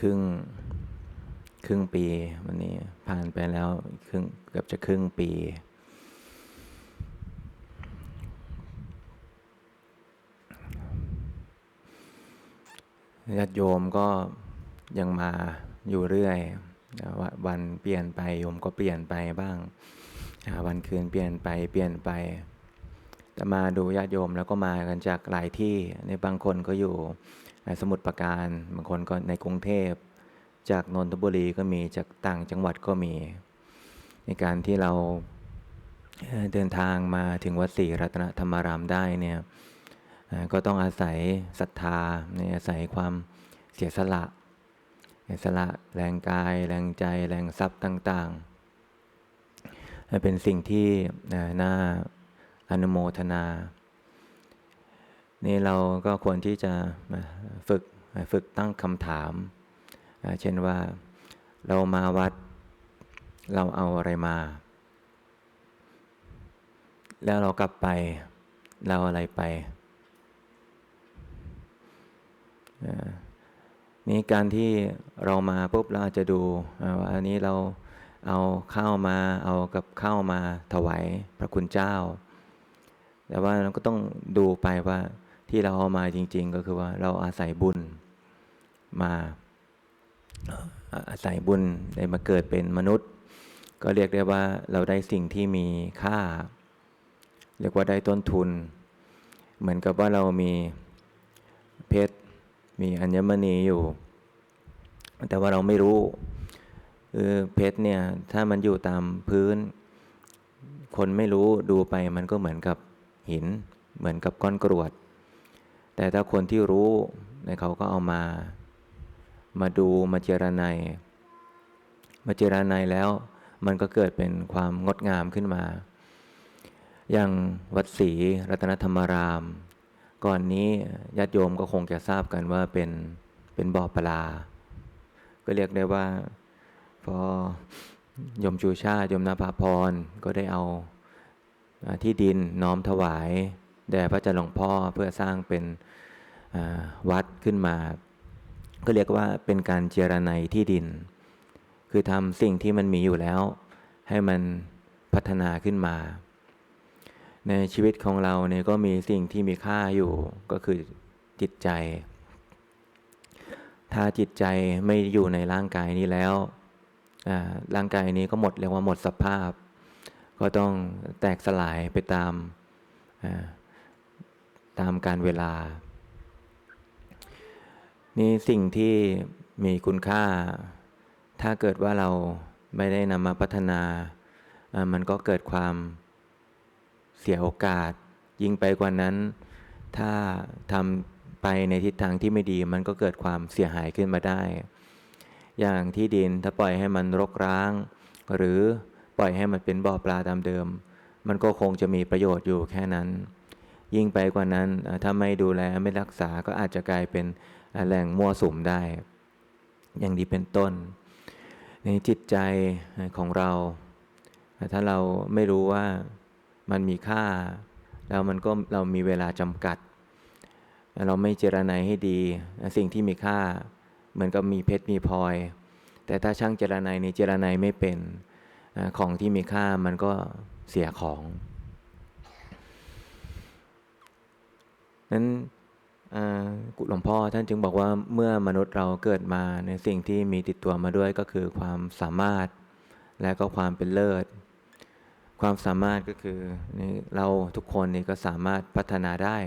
ครึ่งครึ่งปีวันนี้ผ่านไปแล้วครึ่งเกือบจะครึ่งปี ญาติโยมก็ยังมาอยู่เรื่อยว,วันเปลี่ยนไปโยมก็เปลี่ยนไปบ้าง วันคืนเปลี่ยนไปเปลี่ยนไป แต่มาดูญาติโยมแล้วก็มากันจากหลายที่ในบางคนก็อยู่ สมุทรปราการบางคนก็ในกรุงเทพ จากนนทบุรีก็มีจากต่างจังหวัดก็มี ในการที่เราเดินทางมาถึงวัดศรีรัตนธรรมารามได้เนี่ยก็ต้องอาศัยศรัทธาเนี่ยอาศัยความเสียสละเสียสละแรงกาย แรงใจ แรงทรัพย์ต่างๆ เป็นสิ่งที่น่าอนุโมทนา นี่เราก็ควรที่จะฝึกฝึกตั้งคำถาม เช่นว่าเรามาวัดเราเอาอะไรมา แล้วเรากลับไปเราอะไรไป นี่การที่เรามาปุ๊บเราอาจจะดูว่าอันนี้เราเอาข้าวมาเอากับข้าวมาถวายพระคุณเจ้า แต่ว่าเราก็ต้องดูไปว่า ที่เราเอามาจริง ๆ ก็คือว่าเราอาศัยบุญมาอาศัยบุญได้มาเกิดเป็นมนุษย์ ก็เรียกได้ว่าเราได้สิ่งที่มีค่า เรียกว่าได้ต้นทุน เหมือนกับว่าเรามีเพชรมีอัญมณีอยู่ แต่ว่าเราไม่รู้คือเพชรเนี่ยถ้ามันอยู่ตามพื้น คนไม่รู้ดูไปมันก็เหมือนกับหิน เหมือนกับก้อนกรวด แต่ถ้าคนที่รู้เนี่ยเขาก็เอามา มาดูมาเจรไนยมาเจรไนยแล้ว มันก็เกิดเป็นความงดงามขึ้นมา อย่างวัดศรีรัตนธรรมราม ก่อนนี้ญาติโยมก็คงจะทราบกันว่าเป็นเป็นบ่อปลา ก็เรียกได้ว่าพอยมชูชาติยมนาภาพรก็ได้เอาที่ดินน้อมถวาย แด่พระเจ้าหลวงพ่อเพื่อสร้างเป็น วัดขึ้นมา ก็เรียกว่าเป็นการเจรไนที่ดิน คือทำสิ่งที่มันมีอยู่แล้ว ให้มันพัฒนาขึ้นมา ในชีวิตของเราเนี่ยก็มีสิ่งที่มีค่าอยู่ก็คือจิตใจ ถ้าจิตใจไม่อยู่ในร่างกายนี้แล้วร่างกายนี้ก็หมดเรียกว่าหมดสภาพ ก็ต้องแตกสลายไปตามตามการเวลา นี่สิ่งที่มีคุณค่า ถ้าเกิดว่าเราไม่ได้นำมาพัฒนา มันก็เกิดความเสียโอกาส ยิ่งไปกว่านั้น ถ้าทำไปในทิศทางที่ไม่ดี มันก็เกิดความเสียหายขึ้นมาได้ อย่างที่ดินถ้าปล่อยให้มันรกร้าง หรือปล่อยให้มันเป็นบ่อปลาตามเดิม มันก็คงจะมีประโยชน์อยู่แค่นั้น ยิ่งไปกว่านั้นถ้าไม่ดูแลไม่รักษาก็อาจจะกลายเป็นแหล่งมั่วสุมได้ อย่างนี้เป็นต้น ในจิตใจของเรา ถ้าเราไม่รู้ว่ามันมีค่า แล้วมันก็เรามีเวลาจำกัด เราไม่เจรไนให้ดี สิ่งที่มีค่า เหมือนกับมีเพชรมีพลอย แต่ถ้าช่างเจรไนในเจรไนไม่เป็นของที่มีค่ามันก็เสียของ นั้นอ่าหลวงพ่อท่านจึงบอกว่าเมื่อมนุษย์เราเกิดมาในสิ่งที่มีติดตัวมาด้วยก็คือความสามารถและก็ความเป็นเลิศ ความสามารถก็คือเราทุกคนนี่ก็สามารถพัฒนาได้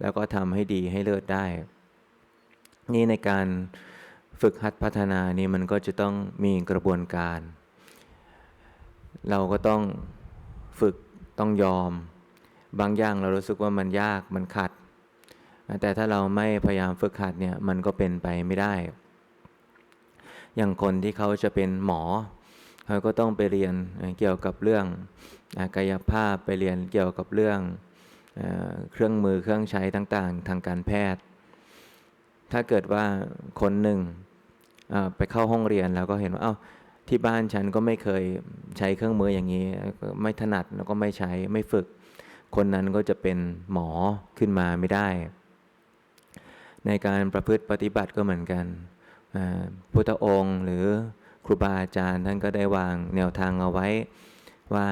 แล้วก็ทำให้ดีให้เลิศได้ นี่ในการฝึกหัดพัฒนานี่มันก็จะต้องมีกระบวนการ เราก็ต้องฝึกต้องยอม บางอย่างเรารู้สึกว่ามันยากมันขัด แต่ถ้าเราไม่พยายามฝึกหัดเนี่ยมันก็เป็นไปไม่ได้ อย่างคนที่เขาจะเป็นหมอเขาก็ต้องไปเรียนเกี่ยวกับเรื่องกายภาพไปเรียนเกี่ยวกับเรื่องเครื่องมือเครื่องใช้ต่างๆ ทางการแพทย์ ถ้าเกิดว่าคนหนึ่งไปเข้าห้องเรียนแล้วก็เห็นว่าเอ้าที่บ้านฉันก็ไม่เคยใช้เครื่องมืออย่างนี้ ไม่ถนัดแล้วก็ไม่ใช้ไม่ฝึก คนนั้นก็จะเป็นหมอขึ้นมาไม่ได้ ในการประพฤติปฏิบัติก็เหมือนกันพุทธองค์หรือครูบาอาจารย์ท่านก็ได้วางแนวทางเอาไว้ ว่า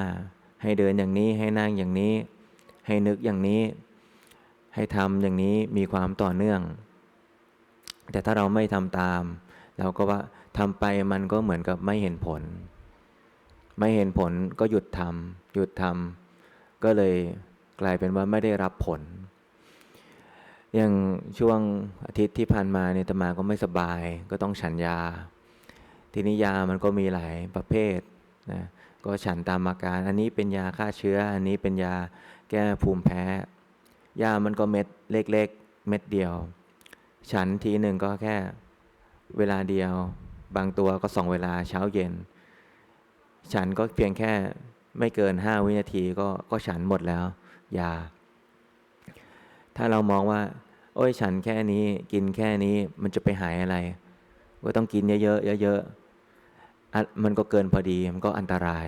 ให้เดินอย่างนี้ให้นั่งอย่างนี้ ให้นึกอย่างนี้ ให้ทำอย่างนี้มีความต่อเนื่อง แต่ถ้าเราไม่ทำตาม เราก็ว่าทำไปมันก็เหมือนกับไม่เห็นผล ไม่เห็นผลก็หยุดทำหยุดทำก็เลยกลายเป็นว่าไม่ได้รับผล อย่างช่วงอาทิตย์ที่ผ่านมาเนี่ยตมาก็ไม่สบาย ก็ต้องฉันยา ทีนี้ยามันก็มีหลายประเภทนะก็ฉันตามอาการ อันนี้เป็นยาฆ่าเชื้อ อันนี้เป็นยาแก้ภูมิแพ้ ยามันก็เม็ดเล็กๆ เม็ดเดียว ฉันทีหนึ่งก็แค่เวลาเดียว บางตัวก็สองเวลาเช้าเย็น ฉันก็เพียงแค่ไม่เกินห้าวินาทีก็ก็ฉันหมดแล้ว ยา ถ้าเรามองว่า โอ้ยฉันแค่นี้กินแค่นี้มันจะไปหายอะไร ก็ต้องกินเยอะๆเยอะๆมันก็เกินพอดีมันก็อันตราย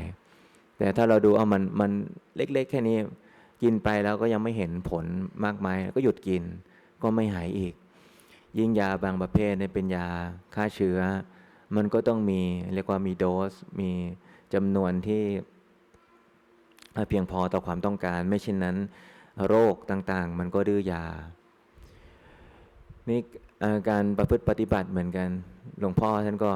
แต่ถ้าเราดูเอามันมันเล็ก ๆ แค่นี้ กินไปแล้วก็ยังไม่เห็นผลมากมายก็หยุดกินก็ไม่หายอีก ยิ่งยาบางประเภทเนี่ยเป็นยาฆ่าเชื้อ มันก็ต้องมีเรียกว่ามีโดส มีจำนวนที่เพียงพอต่อความต้องการ ไม่เช่นนั้น โรคต่างๆ มันก็ดื้อยา นี่การประพฤติปฏิบัติเหมือนกัน หลวงพ่อท่านก็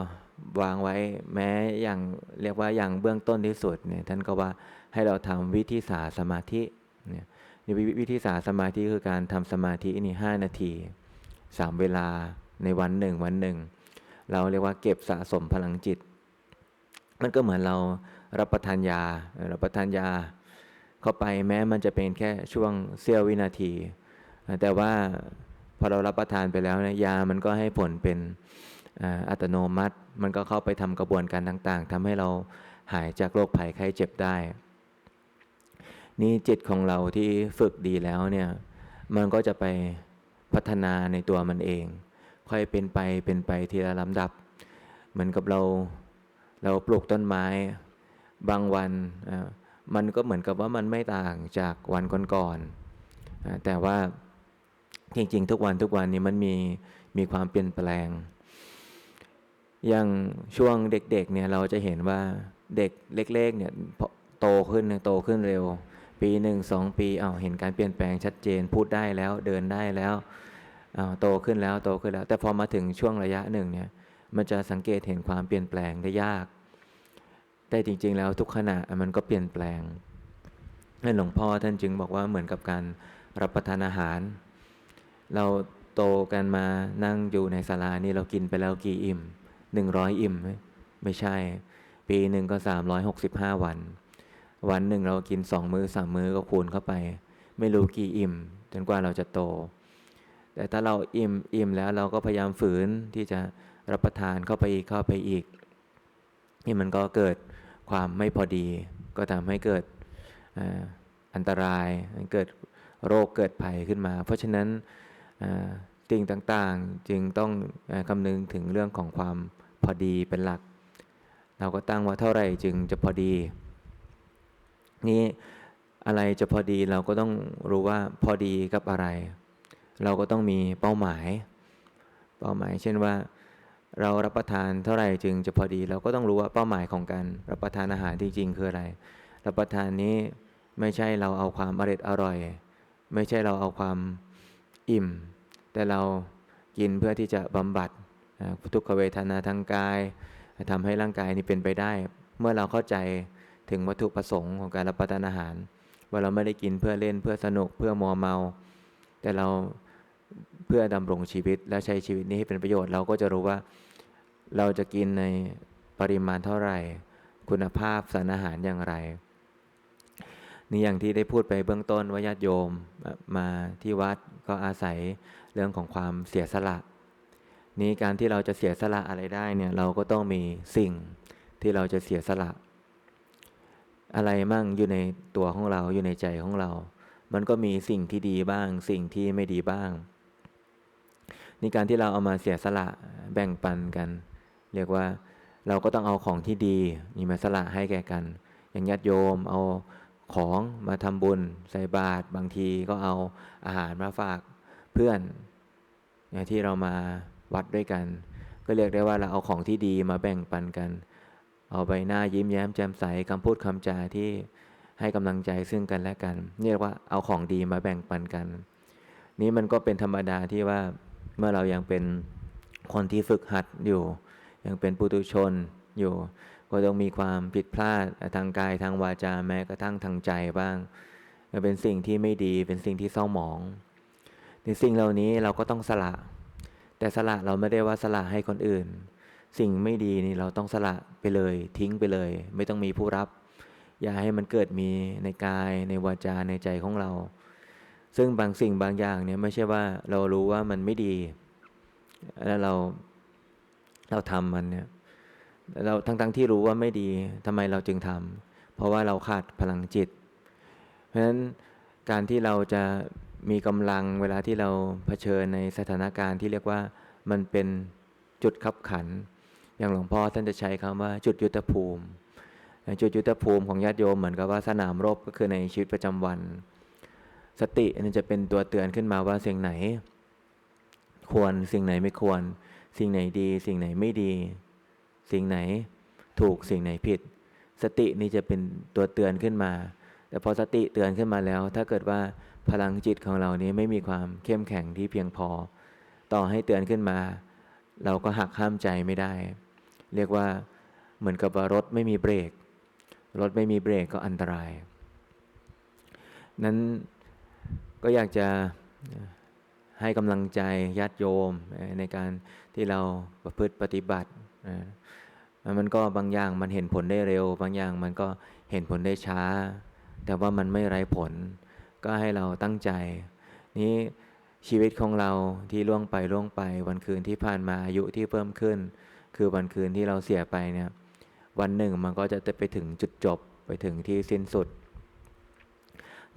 วางไว้แม้อย่างเรียกว่าอย่างเบื้องต้นที่สุดเนี่ยท่านก็ว่าให้เราทำวิธีสาสมาธิเนี่ยนี่วิวิธีสาสมาธิคือการทำสมาธินี่ห้านาทีสามเวลาในวันหนึ่งวันหนึ่ง เราเรียกว่าเก็บสะสมพลังจิต มันก็เหมือนเรารับประทานยารับประทานยา เข้าไปแม้มันจะเป็นแค่ช่วงเสี้ยววินาที แต่ว่าพอเรารับประทานไปแล้วเนี่ยยามันก็ให้ผลเป็นอัตโนมัติ มันก็เข้าไปทำกระบวนการต่างๆทำให้เราหายจากโรคภัยไข้เจ็บได้ นี่จิตของเราที่ฝึกดีแล้วเนี่ย มันก็จะไปพัฒนาในตัวมันเอง ค่อยเป็นไปเป็นไปทีละลำดับ เหมือนกับเราเราปลูกต้นไม้ บางวันอ่า มันก็เหมือนกับว่ามันไม่ต่างจากวันก่อนๆแต่ว่าจริงๆ ทุกวันทุกวันนี้มันมีมีความเปลี่ยนแปลง อย่างช่วงเด็กๆเนี่ยเราจะเห็นว่าเด็กเล็ก ๆ เนี่ยโตขึ้นโตขึ้นเร็ว ปีหนึ่งสองปีอ้าวเห็นการเปลี่ยนแปลงชัดเจนพูดได้แล้วเดินได้แล้วอ้าวโตขึ้นแล้วโตขึ้นแล้ว แต่พอมาถึงช่วงระยะหนึ่งเนี่ยมันจะสังเกตเห็นความเปลี่ยนแปลงได้ยาก แต่จริง ๆ แล้วทุกขณะมันก็เปลี่ยนแปลงนั่นหลวงพ่อท่านจึงบอกว่าเหมือนกับการรับประทานอาหาร เราโตกันมานั่งอยู่ในศาลานี่เรากินไปแล้วกี่อิ่มหนึ่งร้อยอิ่ม ไม่ใช่ ปีหนึ่งก็สามร้อยหกสิบห้าวัน วันหนึ่งเรากินสองมือสามมือก็คูณเข้าไป ไม่รู้กี่อิ่ม จนกว่าเราจะโต แต่ถ้าเราอิ่มอิ่มแล้วเราก็พยายามฝืนที่จะรับประทานเข้าไปอีกเข้าไปอีกนี่มันก็เกิด ความไม่พอดี ก็ทำให้เกิดอ,อันตรายเกิดโรคเกิดภัยขึ้นมา เพราะฉะนั้นสิ่งต่างๆจึงต้องอาคำนึงถึงเรื่องของความพอดีเป็นหลัก เราก็ตั้งว่าเท่าไหร่จึงจะพอดี นี่อะไรจะพอดีเราก็ต้องรู้ว่าพอดีกับอะไร เราก็ต้องมีเป้าหมาย เป้าหมาย เช่นว่า เรารับประทานเท่าไหร่จึงจะพอดีเราก็ต้องรู้ว่าเป้าหมายของการรับประทานอาหารจริงๆคืออะไร รับประทานนี้ไม่ใช่เราเอาความอร่อยอร่อย ไม่ใช่เราเอาความอิ่ม แต่เรากินเพื่อที่จะบำบัดทุกขเวทนาทางกายทำให้ร่างกายนี้เป็นไปได้ เมื่อเราเข้าใจถึงวัตถุประสงค์ของการรับประทานอาหาร ว่าเราไม่ได้กินเพื่อเล่นเพื่อสนุกเพื่อมัวเมา แต่เราเพื่อดำรงชีวิตและใช้ชีวิตนี้ให้เป็นประโยชน์เราก็จะรู้ว่า เราจะกินในปริมาณเท่าไหร่ คุณภาพสารอาหารอย่างไร นี่อย่างที่ได้พูดไปเบื้องต้นว่าญาติโยมมาที่วัดก็อาศัยเรื่องของความเสียสละ นี้การที่เราจะเสียสละอะไรได้เนี่ยเราก็ต้องมีสิ่งที่เราจะเสียสละ อะไรมั่งอยู่ในตัวของเราอยู่ในใจของเรา มันก็มีสิ่งที่ดีบ้าง สิ่งที่ไม่ดีบ้างนี่การที่เราเอามาเสียสละแบ่งปันกัน เรียกว่าเราก็ต้องเอาของที่ดีนี่มาสละให้แก่กัน อย่างญาติโยมเอาของมาทำบุญใส่บาตรบางทีก็เอาอาหารมาฝากเพื่อนอย่างที่เรามาวัดด้วยกัน ก็เรียกได้ว่าเราเอาของที่ดีมาแบ่งปันกัน เอาใบหน้ายิ้มแย้มแจ่มใสคำพูดคำจาที่ให้กำลังใจซึ่งกันและกันนี่เรียกว่าเอาของดีมาแบ่งปันกัน นี่มันก็เป็นธรรมดาที่ว่าเมื่อเรายังเป็นคนที่ฝึกหัดอยู่ ยังเป็นปุถุชนอยู่ ก็ต้องมีความผิดพลาดทางกายทางวาจาแม้กระทั่งทางใจบ้างเป็นสิ่งที่ไม่ดีเป็นสิ่งที่เศร้าหมอง ในสิ่งเหล่านี้เราก็ต้องสละ แต่สละเราไม่ได้ว่าสละให้คนอื่น สิ่งไม่ดีนี่เราต้องสละไปเลย ทิ้งไปเลย ไม่ต้องมีผู้รับ อย่าให้มันเกิดมีในกายในวาจาในใจของเรา ซึ่งบางสิ่งบางอย่างเนี่ยไม่ใช่ว่าเรารู้ว่ามันไม่ดี แล้วเรา เราทำมันเนี่ยเราทั้งๆทที่รู้ว่าไม่ดีทำไมเราจึงทำเพราะว่าเราขาดพลังจิต เพราะฉะนั้นการที่เราจะมีกำลังเวลาที่เราเผชิญในสถานการณ์ที่เรียกว่ามันเป็นจุดขับขัน อย่างหลวงพ่อท่านจะใช้คำว่าจุดยุทธภูมิจุดยุทธภูมิของญาติโยมเหมือนกับว่าสนามรบก็คือในชีวิตประจำวัน สตินี่จะเป็นตัวเตือนขึ้นมาว่าสิ่งไหน ควรสิ่งไหนไม่ควร สิ่งไหนดี สิ่งไหนไม่ดี สิ่งไหนถูกสิ่งไหนผิด สตินี่จะเป็นตัวเตือนขึ้นมา แต่พอสติเตือนขึ้นมาแล้ว ถ้าเกิดว่าพลังจิตของเรานี้ไม่มีความเข้มแข็งที่เพียงพอ ต่อให้เตือนขึ้นมา เราก็หักห้ามใจไม่ได้ เรียกว่าเหมือนกับว่ารถไม่มีเบรก รถไม่มีเบรกก็อันตราย นั้นก็อยากจะ ให้กำลังใจญาติโยมในการที่เราประพฤติปฏิบัติ มันก็บางอย่างมันเห็นผลได้เร็ว บางอย่างมันก็เห็นผลได้ช้า แต่ว่ามันไม่ไร้ผล ก็ให้เราตั้งใจ นี้ชีวิตของเราที่ล่วงไปล่วงไป วันคืนที่ผ่านมาอายุที่เพิ่มขึ้น คือวันคืนที่เราเสียไปเนี่ยวันหนึ่งมันก็จะไปถึงจุดจบไปถึงที่สิ้นสุด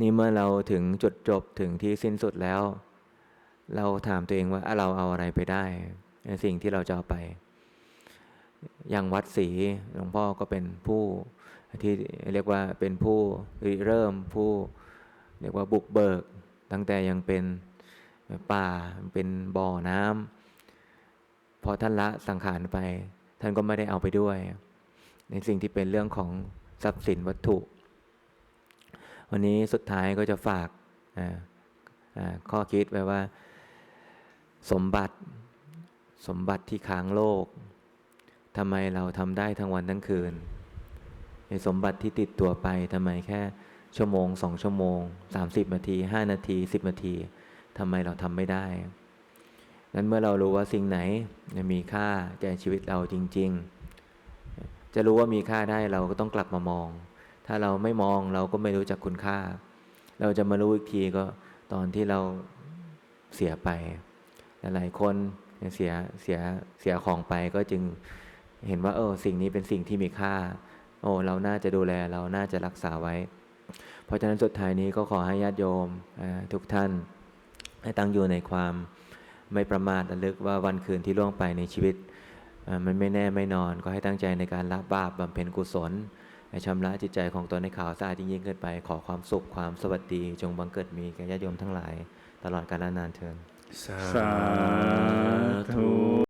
นี่เมื่อเราถึงจุดจบถึงที่สิ้นสุดแล้ว เราถามตัวเองว่าเราเอาอะไรไปได้ในสิ่งที่เราจะเอาไป อย่างวัดศรีหลวงพ่อก็เป็นผู้ที่เรียกว่าเป็นผู้ริเริ่มผู้เรียกว่าบุกเบิก ตั้งแต่ยังเป็นป่าเป็นบ่อน้ำพอท่านละสังขารไป ท่านก็ไม่ได้เอาไปด้วย ในสิ่งที่เป็นเรื่องของทรัพย์สินวัตถุ วันนี้สุดท้ายก็จะฝากข้อคิดไว้ว่า สมบัติ สมบัติที่ค้างโลกทำไมเราทำได้ทั้งวันทั้งคืนในสมบัติที่ติดตัวไปทำไมแค่ชั่วโมงสองชั่วโมงสามสิบนาทีห้านาทีสิบนาทีทำไมเราทำไม่ได้นั้นเมื่อเรารู้ว่าสิ่งไหนมีค่าแก่ชีวิตเราจริง ๆ จะรู้ว่ามีค่าได้เราก็ต้องกลับมามอง ถ้าเราไม่มองเราก็ไม่รู้จักคุณค่า เราจะมารู้อีกทีก็ตอนที่เราเสียไป หลายคนเสียเสียเสียของไปก็จึงเห็นว่าเออสิ่งนี้เป็นสิ่งที่มีค่า โอ้เราน่าจะดูแลเราน่าจะรักษาไว้ เพราะฉะนั้นสุดท้ายนี้ก็ขอให้ญาติโยมทุกท่านให้ตั้งอยู่ในความไม่ประมาทระลึกว่าวันคืนที่ล่วงไปในชีวิตมันไม่แน่ไม่นอนก็ให้ตั้งใจในการละบาปบำเพ็ญกุศลชำระจิตใจของตนในข่าวสะอาดยิ่งขึ้นไป ขอความสุขความสวัสดี จงบังเกิดมีแก่ญาติโยมทั้งหลาย ตลอดกาลนานเทิน สาธุ